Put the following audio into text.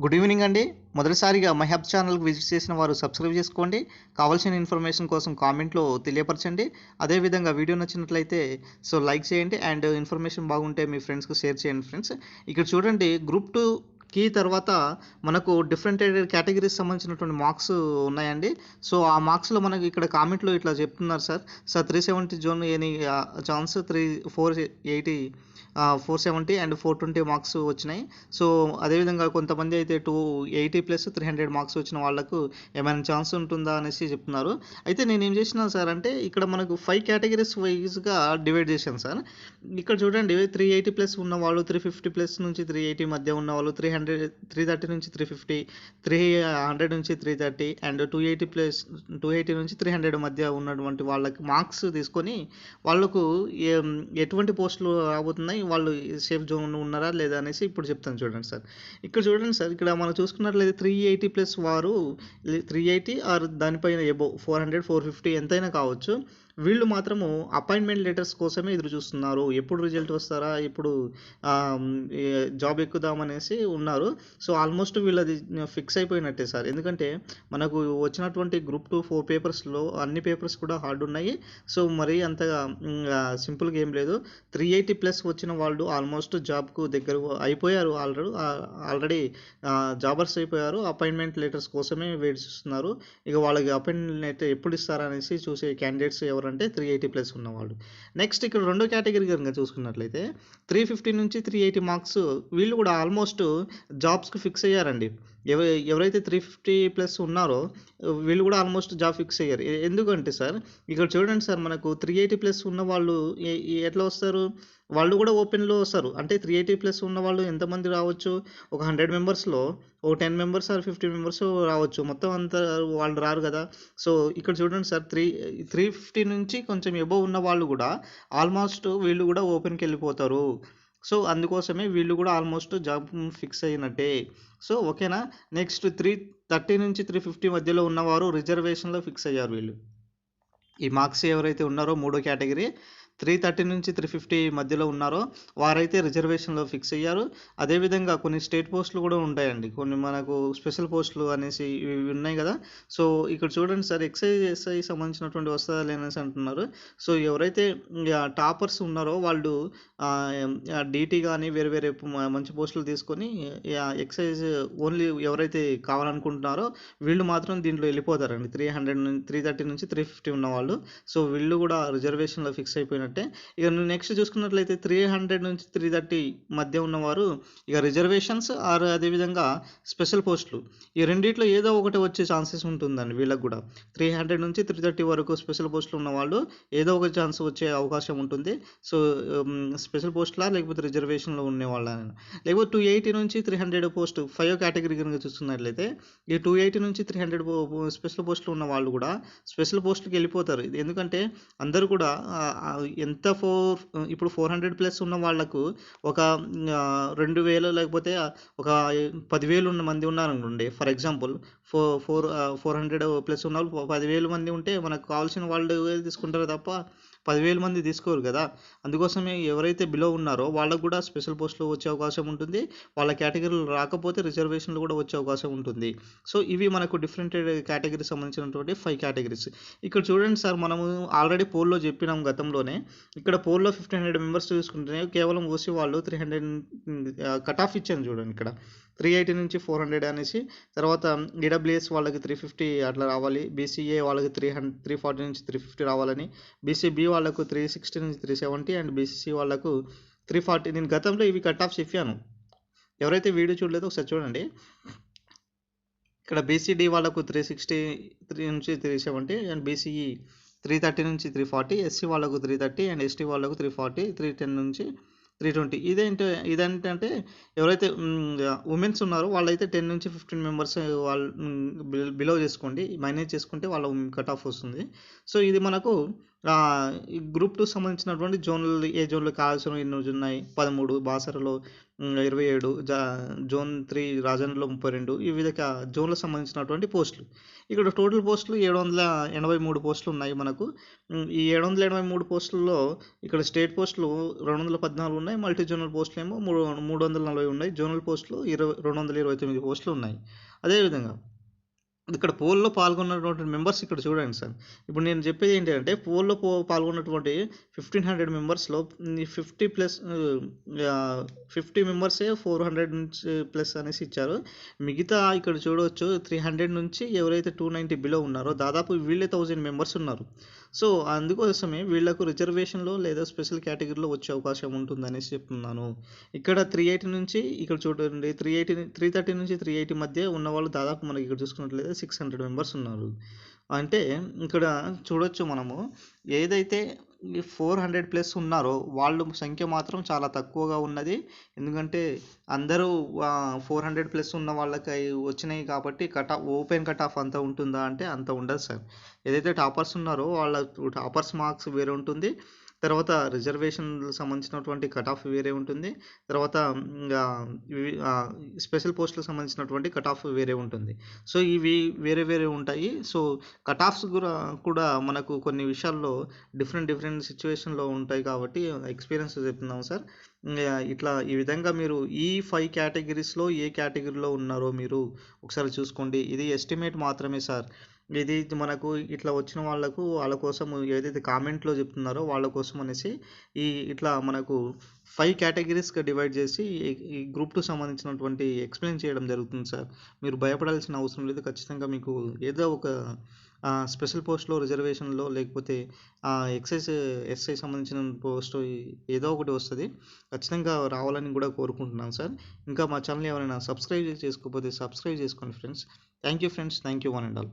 Good evening అండి. మొదటిసారిగా my hub ఛానల్కి విజిట్ చేసిన వారు సబ్స్క్రైబ్ చేసుకోండి. కావాల్సిన ఇన్ఫర్మేషన్ కోసం కామెంట్లో తెలియపరచండి. అదేవిధంగా వీడియో నచ్చినట్లయితే సో లైక్ చేయండి. అండ్ ఇన్ఫర్మేషన్ బాగుంటే మీ ఫ్రెండ్స్కి షేర్ చేయండి ఫ్రెండ్స్ ఇక్కడ చూడండి గ్రూప్ టూ కీ తర్వాత మనకు డిఫరెంట్ కేటగిరీస్ సంబంధించినటువంటి మార్క్స్ ఉన్నాయండి. సో ఆ మార్క్స్లో మనకి ఇక్కడ కామెంట్లో ఇట్లా చెప్తున్నారు sir. Sir three seventy zone any chance three four eighty four seventy and four twenty marks వచ్చినాయి. సో అదేవిధంగా కొంతమంది అయితే two eighty plus three hundred marks వచ్చిన వాళ్ళకు ఏమైనా ఛాన్స్ ఉంటుందా అనేసి చెప్తున్నారు. అయితే నేను ఏం చేసినా సార్ అంటే ఇక్కడ మనకు ఫైవ్ కేటగిరీస్ వైజ్గా డివైడ్ చేశాను సార్. ఇక్కడ చూడండి త్రీ ఎయిటీ ప్లస్ ఉన్న వాళ్ళు త్రీ ఫిఫ్టీ ప్లస్ నుంచి త్రీ ఎయిటీ మధ్య ఉన్న వాళ్ళు త్రీ హండ్రెడ్ త్రీ థర్టీ నుంచి త్రీ ఫిఫ్టీ త్రీ హండ్రెడ్ నుంచి three thirty and two eighty plus two eighty నుంచి త్రీ హండ్రెడ్ మధ్య ఉన్నటువంటి వాళ్ళకి మార్క్స్ తీసుకొని వాళ్ళకు ఏ- ఎటువంటి పోస్టులు రాబోతున్నాయి వాళ్ళు సేఫ్ జోన్ ఉన్నారా లేదా అనేసి ఇప్పుడు చెప్తాను చూడండి సార్. ఇక్కడ చూడండి సార్ ఇక్కడ మనం చూసుకున్నట్లయితే త్రీ ఎయిటీ ప్లస్ వారు త్రీ ఎయిటీ ఆర్ దానిపైన above four hundred four fifty ఎంతైనా కావచ్చు. వీళ్ళు మాత్రము అపాయింట్మెంట్ లెటర్స్ కోసమే ఎదురు చూస్తున్నారు ఎప్పుడు రిజల్ట్ వస్తారా? ఎప్పుడు జాబ్ ఎక్కుదామనేసి ఉన్నారు. సో ఆల్మోస్ట్ వీళ్ళది ఫిక్స్ అయిపోయినట్టే సార్. ఎందుకంటే మనకు వచ్చినటువంటి గ్రూప్ టూ ఫోర్ పేపర్స్లో అన్ని పేపర్స్ కూడా హార్డ్ ఉన్నాయి. సో మరీ అంతగా సింపుల్గా ఏం లేదు. త్రీ ఎయిటీ ప్లస్ వచ్చిన వాళ్ళు ఆల్మోస్ట్ జాబ్కు దగ్గర అయిపోయారు ఆల్రెడీ ఆల్రెడీ జాబర్స్ అయిపోయారు. అపాయింట్మెంట్ లెటర్స్ కోసమే వెయిట్ చేస్తున్నారు. ఇక వాళ్ళకి అపాయింట్మెంట్ అయితే ఎప్పుడు ఇస్తారనేసి చూసే క్యాండిడేట్స్ ఎవరు అంటే త్రీ ఎయిటీ ప్లస్ ఉన్నవాళ్ళు. నెక్స్ట్ ఇక్కడ రెండో కేటగిరీ కనుక చూసుకున్నట్లయితే త్రీ ఫిఫ్టీ నుంచి త్రీ ఎయిటీ మార్క్స్ వీళ్ళు కూడా ఆల్మోస్ట్ జాబ్స్కి ఫిక్స్ అయ్యారండి. ఎవ ఎవరైతే త్రీ ఫిఫ్టీ ప్లస్ ఉన్నారో వీళ్ళు కూడా ఆల్మోస్ట్ జాబ్ ఫిక్స్ అయ్యారు. ఎందుకంటే సార్ ఇక్కడ చూడండి సార్ మనకు త్రీ ఎయిటీ ప్లస్ ఉన్న వాళ్ళు ఎట్లా వస్తారు? వాళ్ళు కూడా ఓపెన్లో వస్తారు. అంటే త్రీ ఎయిటీ ప్లస్ ఉన్న వాళ్ళు ఎంతమంది రావచ్చు? ఒక హండ్రెడ్ మెంబర్స్లో ఒక ten members or fifty members రావచ్చు. మొత్తం అంతా వాళ్ళు రారు కదా. సో ఇక్కడ చూడండి సార్ త్రీ త్రీ ఫిఫ్టీ నుంచి కొంచెం ఎబోవ్ ఉన్న వాళ్ళు కూడా ఆల్మోస్ట్ వీళ్ళు కూడా ఓపెన్కి వెళ్ళిపోతారు. సో అందుకోసమే వీళ్ళు కూడా ఆల్మోస్ట్ జాబ్ ఫిక్స్ అయినట్టే. సో ఓకేనా? నెక్స్ట్ త్రీ థర్టీ నుంచి త్రీ ఫిఫ్టీ మధ్యలో ఉన్నవారు రిజర్వేషన్లో ఫిక్స్ అయ్యారు వీళ్ళు. ఈ మార్క్స్ ఎవరైతే ఉన్నారో మూడో కేటగిరీ త్రీ థర్టీ నుంచి త్రీ ఫిఫ్టీ మధ్యలో ఉన్నారో వారైతే రిజర్వేషన్లో ఫిక్స్ అయ్యారు. అదేవిధంగా కొన్ని స్టేట్ పోస్టులు కూడా ఉంటాయండి. కొన్ని మనకు స్పెషల్ పోస్టులు అనేసి ఇవి ఉన్నాయి కదా. సో ఇక్కడ చూడండి సార్ ఎక్సైజ్ ఎస్ఐ సంబంధించినటువంటి వస్తుందా లేనేసి అంటున్నారు. సో ఎవరైతే టాపర్స్ ఉన్నారో వాళ్ళు డీటీ కానీ వేరే వేరే మంచి పోస్టులు తీసుకొని ఎక్సైజ్ ఓన్లీ ఎవరైతే కావాలనుకుంటున్నారో వీళ్ళు మాత్రం దీంట్లో వెళ్ళిపోతారండి. త్రీ హండ్రెడ్ త్రీ థర్టీ నుంచి త్రీ ఫిఫ్టీ ఉన్న వాళ్ళు సో వీళ్ళు కూడా రిజర్వేషన్లో ఫిక్స్ అయిపోయినట్టే ఇక నెక్స్ట్ చూసుకున్నట్లయితే త్రీ హండ్రెడ్ నుంచి త్రీ థర్టీ మధ్య ఉన్నవారు ఇక రిజర్వేషన్స్ ఆర్ అదేవిధంగా స్పెషల్ పోస్టులు ఈ రెండిట్లో ఏదో ఒకటి వచ్చే ఛాన్సెస్ ఉంటుందండి వీళ్ళకి కూడా. త్రీ హండ్రెడ్ నుంచి త్రీ థర్టీ వరకు స్పెషల్ పోస్టులు ఉన్న వాళ్ళు ఏదో ఒక ఛాన్స్ వచ్చే అవకాశం ఉంటుంది. సో స్పెషల్ పోస్టులా లేకపోతే రిజర్వేషన్లో ఉండే లేకపోతే టూ ఎయిటీ నుంచి three hundred post five category కనుక చూస్తున్నట్లయితే ఈ టూ ఎయిటీ నుంచి త్రీ హండ్రెడ్ స్పెషల్ పోస్టులు ఉన్న వాళ్ళు కూడా స్పెషల్ పోస్టులకు వెళ్ళిపోతారు. ఇది ఎందుకంటే అందరూ కూడా ఎంత ఫోర్ ఇప్పుడు ఫోర్ హండ్రెడ్ ప్లస్ ఉన్న వాళ్ళకు ఒక రెండు వేలు లేకపోతే ఒక పదివేలు ఉన్న మంది ఉన్నారనుకోండి for example four four four hundred plus ఉన్న వాళ్ళు పదివేలు మంది ఉంటే మనకు కావాల్సిన వాళ్ళు తీసుకుంటారు తప్ప పదివేల మంది తీసుకోరు కదా. అందుకోసమే ఎవరైతే బిలో ఉన్నారో వాళ్ళకు కూడా స్పెషల్ పోస్టులు వచ్చే అవకాశం ఉంటుంది. వాళ్ళ కేటగిరీలు రాకపోతే రిజర్వేషన్లు కూడా వచ్చే అవకాశం ఉంటుంది. సో ఇవి మనకు డిఫరెంట్ కేటగిరీకి సంబంధించినటువంటి ఫైవ్ కేటగిరీస్. ఇక్కడ చూడండి సార్ మనము ఆల్రెడీ పోల్లో చెప్పినాం గతంలోనే. ఇక్కడ పోల్లో ఫిఫ్టీన్ హండ్రెడ్ మెంబర్స్ చూసుకుంటే కేవలం ఓసీ వాళ్ళు త్రీ హండ్రెడ్ కట్ ఆఫ్ ఇచ్చాను చూడండి ఇక్కడ. త్రీ ఎయిటీ నుంచి ఫోర్ హండ్రెడ్ అనేసి తర్వాత ఈడబ్ల్యూఎస్ వాళ్ళకి త్రీ ఫిఫ్టీ అట్లా రావాలి బీసీఏ వాళ్ళకి త్రీ హండ్రెడ్ త్రీ ఫార్టీ నుంచి త్రీ ఫిఫ్టీ రావాలని బీసీబీ వాళ్ళకు త్రీ సిక్స్టీ నుంచి త్రీ సెవెంటీ అండ్ బీసీసీ వాళ్ళకు త్రీ ఫార్టీ. నేను గతంలో ఇవి కట్ ఆఫ్ చెప్పాను. ఎవరైతే వీడియో చూడలేదో ఒకసారి చూడండి. ఇక్కడ బీసీడీ వాళ్ళకు త్రీ సిక్స్టీ త్రీ నుంచి three seventy and BCE three thirty నుంచి త్రీ ఫార్టీ ఎస్సీ వాళ్ళకు త్రీ థర్టీ అండ్ ఎస్టీ వాళ్ళకు త్రీ ఫార్టీ త్రీ టెన్ నుంచి త్రీ ట్వంటీ. ఇదేంటి ఇదేంటంటే ఎవరైతే ఉమెన్స్ ఉన్నారో వాళ్ళైతే టెన్ నుంచి ఫిఫ్టీన్ మెంబర్స్ వాళ్ళు బిలో చేసుకోండి మైనేజ్ చేసుకుంటే వాళ్ళ కట్ ఆఫ్ వస్తుంది. సో ఇది మనకు గ్రూప్ టూ సంబంధించినటువంటి జోన్లు ఏ జోన్లు కావాల్సిన ఎన్ని ఉన్నాయి? పదమూడు బాసరలో ఇరవై ఏడు జా జోన్ త్రీ రాజన్లో ముప్పై రెండు ఈ విధంగా జోన్లకు సంబంధించినటువంటి పోస్టులు. ఇక్కడ టోటల్ పోస్టులు ఏడు వందల ఎనభై మూడు పోస్టులు ఉన్నాయి మనకు. ఈ ఏడు వందల ఎనభై మూడు పోస్టుల్లో ఇక్కడ స్టేట్ పోస్టులు రెండు వందల పద్నాలుగు ఉన్నాయి మల్టీ జోనల్ పోస్టులు ఏమో మూడు మూడు వందల నలభై ఉన్నాయి జోనల్ పోస్టులు ఇరవై రెండు వందల ఇరవై తొమ్మిది పోస్టులు ఉన్నాయి. అదేవిధంగా ఇక్కడ పోల్లో పాల్గొన్నటువంటి మెంబర్స్ ఇక్కడ చూడండి సార్. ఇప్పుడు నేను చెప్పేది ఏంటంటే పోల్లో పో పాల్గొన్నటువంటి ఫిఫ్టీన్ హండ్రెడ్ మెంబర్స్లో ఫిఫ్టీ ప్లస్ ఫిఫ్టీ మెంబర్సే ఫోర్ హండ్రెడ్ నుంచి ప్లస్ అనేసి ఇచ్చారు. మిగతా ఇక్కడ చూడవచ్చు త్రీ హండ్రెడ్ నుంచి ఎవరైతే టూ నైంటీ బిలో ఉన్నారో దాదాపు వీళ్ళే థౌజండ్ మెంబర్స్ ఉన్నారు. సో అందుకోసమే వీళ్ళకు రిజర్వేషన్లో లేదా స్పెషల్ కేటగిరీలో వచ్చే అవకాశం ఉంటుంది అనేసి చెప్తున్నాను. ఇక్కడ త్రీ ఎయిటీ నుంచి ఇక్కడ చూడండి త్రీ ఎయిటీ త్రీ థర్టీ నుంచి త్రీ ఎయిటీ మధ్య ఉన్న వాళ్ళు దాదాపు మనకి ఇక్కడ చూసుకున్నట్లయితే సిక్స్ హండ్రెడ్ మెంబర్స్ ఉన్నారు. అంటే ఇక్కడ చూడొచ్చు మనము ఏదైతే ఫోర్ హండ్రెడ్ ప్లస్ ఉన్నారో వాళ్ళ సంఖ్య మాత్రం చాలా తక్కువగా ఉన్నది. ఎందుకంటే అందరూ ఫోర్ హండ్రెడ్ ప్లస్ ఉన్న వాళ్ళకి వచ్చినాయి కాబట్టి cut off open cut off అంత ఉంటుందా అంటే అంత ఉండదు సార్. ఏదైతే టాపర్స్ ఉన్నారో వాళ్ళ టాపర్స్ మార్క్స్ వేరే ఉంటుంది. తర్వాత రిజర్వేషన్ సంబంధించినటువంటి కట్ ఆఫ్ వేరే ఉంటుంది. తర్వాత ఇంకా స్పెషల్ పోస్టులకు సంబంధించినటువంటి కట్ ఆఫ్ వేరే ఉంటుంది. సో ఇవి వేరే వేరే ఉంటాయి. సో కట్ ఆఫ్స్ కూడా కూడా మనకు కొన్ని విషయాల్లో డిఫరెంట్ డిఫరెంట్ సిచ్యువేషన్లో ఉంటాయి కాబట్టి ఎక్స్పీరియన్స్ చెప్తున్నాం సార్. ఇట్లా ఈ విధంగా మీరు ఈ ఫైవ్ కేటగిరీస్లో ఏ కేటగిరీలో ఉన్నారో మీరు ఒకసారి చూసుకోండి. ఇది ఎస్టిమేట్ మాత్రమే సార్. ఇది మనకు ఇట్లా వచ్చిన వాళ్ళకు వాళ్ళ కోసం ఏదైతే కామెంట్లో చెప్తున్నారో వాళ్ళ కోసం అనేసి ఈ ఇట్లా మనకు ఫైవ్ కేటగిరీస్గా డివైడ్ చేసి ఈ- గ్రూప్కు గ్రూప్ సంబంధించినటువంటి ఎక్స్ప్లెయిన్ చేయడం జరుగుతుంది సార్. మీరు భయపడాల్సిన అవసరం లేదు. ఖచ్చితంగా మీకు ఏదో ఒక స్పెషల్ పోస్ట్లో రిజర్వేషన్లో లేకపోతే ఎక్సైజ్ ఎస్ఐ సంబంధించిన పోస్ట్ ఏదో ఒకటి వస్తుంది. ఖచ్చితంగా రావాలని కూడా కోరుకుంటున్నాను సార్. ఇంకా మా ఛానల్ ఎవరైనా సబ్స్క్రైబ్ చేసుకోకపోతే సబ్స్క్రైబ్ చేసుకోండి friends thank you friends thank you one and all